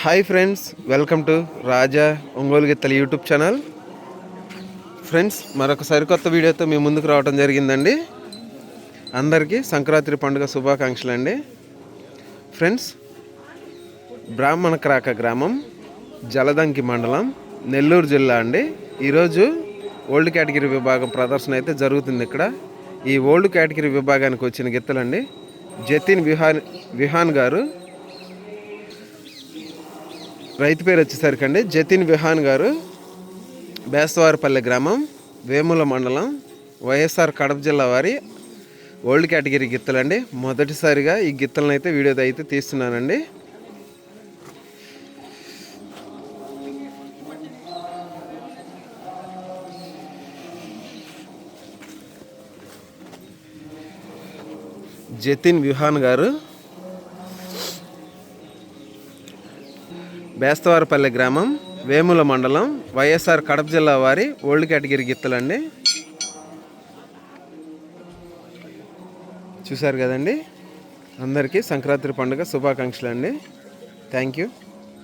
Hi friends welcome to Raja Ongole గిత్తల YouTube channel friends మరొక సరికొత్త వీడియోతో మీ ముందుకు రావడం జరిగిందండి. అందరికీ సంక్రాంతి పండుగ శుభాకాంక్షలు అండి. ఫ్రెండ్స్ బ్రాహ్మణ క్రాక గ్రామం జలదంకి మండలం నెల్లూరు జిల్లా అండి. ఈరోజు ఓల్డ్ కేటగిరీ విభాగం ప్రదర్శన అయితే జరుగుతుంది ఇక్కడ. ఈ ఓల్డ్ కేటగిరీ విభాగానికి వచ్చిన గిత్తలండి. జతిన్ విహాన్ విహాన్ గారు రైతు పేరు వచ్చేసరికి అండి జతిన్ విహాన్ గారు బేస్తవారిపల్లె గ్రామం వేముల మండలం వైఎస్ఆర్ కడప జిల్లా వారి ఓల్డ్ కేటగిరీ గిత్తలండి. మొదటిసారిగా ఈ గిత్తలను అయితే వీడియో అయితే తీస్తున్నానండి. జతిన్ విహాన్ గారు బేస్తవారిపల్లె గ్రామం వేముల మండలం వైఎస్ఆర్ కడప జిల్లా వారి ఓల్డ్ కేటగిరి గిత్తలండి. చూశారు కదండి? అందరికీ సంక్రాంతి పండుగ శుభాకాంక్షలు అండి థ్యాంక్ యూ.